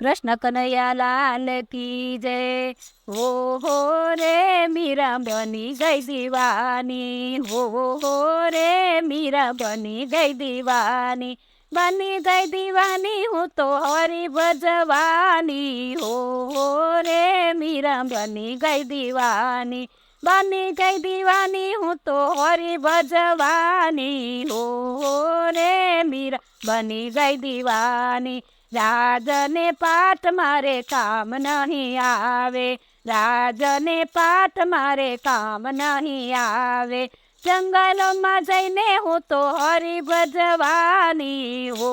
કૃષ્ણ કનૈયાલાલ કી જય. હો હો રે મીરા બની ગઈ દીવાની. હો હો રે મીરા બની ગઈ દીવાની. બની ગઈ દીવાની હું તો હરી ભજવાની. હો હો રે મીરા બની ગઈ દીવાની. બની ગઈ દીવાની હું તો હરી ભજવાની. હો હો રે મીરા બની ગઈ દીવાની. રાજને પાઠ મારે કામ નહીં આવે રાજને પાઠ મારે કામ નહીં આવે. જંગલોમાં જઈને હું તો હરી ભજવાની હો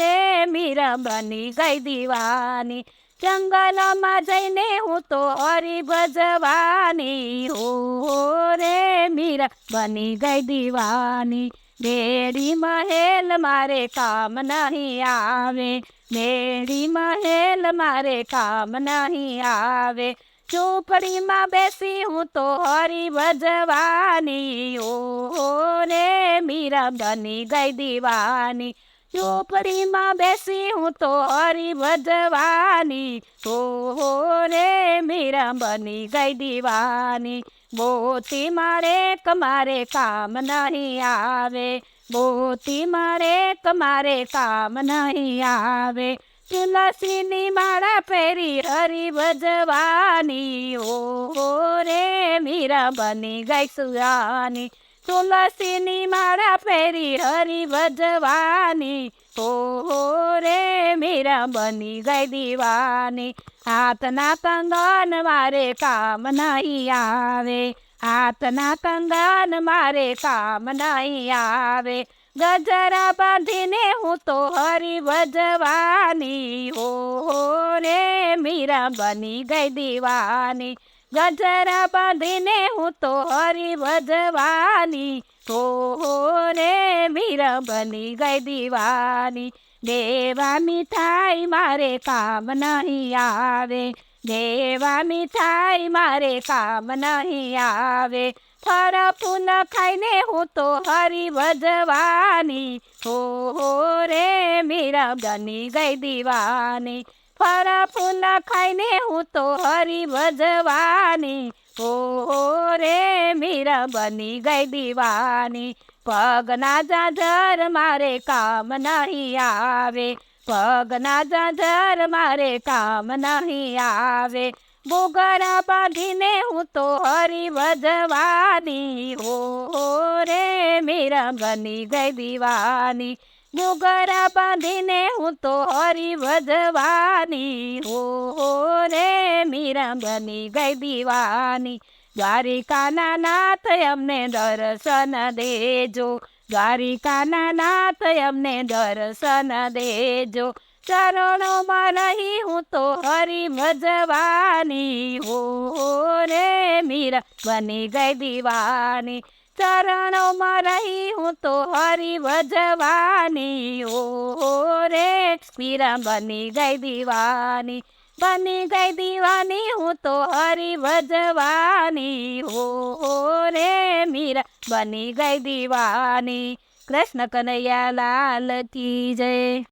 રે મીરા બની ગઈ દીવાની. જંગલોમાં જઈને હું તો હરી ભજવાની હો રે મીરા બની ગઈ દીવાની. બેડી મહેલ મારે કામ નહીં આવે. મેરી મહેલ મારે કામ નહીં આવે. ચોપડીમાં બેસી હું તો હરી ભજવાની. ઓ રે મીરા બની ગઈ દીવાની. ચોપડીમાં બેસી હું તો હરી ભજવાની. ઓ રે મીરા બની ગઈ દીવાની. મોતી મારે કમારે કામ નહીં આવે. મોતી મારે કમારે કામ નહીં આવે. તુલસીની માળા પહેરી હરી ભજવાની. ઓ રે મીરા બની ગઈ સુરાની તુલસીની માળા પહેરી હરી ભજવાની હો રે મીરા બની ગઈ દીવાની. હાથના કંગન મારે કામ નહીં આવે. હાથના કંગન મારે કામ નહીં આવે. ગજરા બાંધીને હું તો હરી ભજવાની હો રે મીરા બની ગઈ દીવાની. ગજરા બાંધીને તો હરી ભજવાની હો રે મીરા બની ગઈ દીવાની. દેવા મીઠાઈ મારે કામ નહીં આવે, દેવા મીઠાઈ મારે કામ નહીં આવે. ફર ફૂલ ખાઈને હું તો હરી ભજવાની હો રે મીરા બની ગઈ દીવાની. ફર ફૂલ ખાઈને હું તો હરી ભજવાની રે મીરા બની ગઈ દીવાની પગના જાજર મારે કામ નહીં આવે પગના જાજર મારે કામ નહીં આવે બોગરા બાંધીને હું તો હરી ભજવાની હો રે મીરા બની ગઈ દીવાની બોગરા બાંધીને હું તો હરી ભજવાની હો રે મીરા બની ગઈ દીવાની દ્વારિકાના નાથ અમને દર્શન દેજો. દ્વારિકાના નાથ અમને દર્શન દેજો. ચરણોમાં રહી હું તો હરી ભજવાની. હો રે મીરા, બની ગઈ દીવાની. ચરણોમાં રહી હું તો હરી ભજવાની. હો રે મીરા, બની ગઈ દીવાની. બની ગઈ દીવાની, હું તો હરી ભજવાની હો રે મીરા, બની ગઈ દીવાની. કૃષ્ણ કનૈયા લાલ કી જય.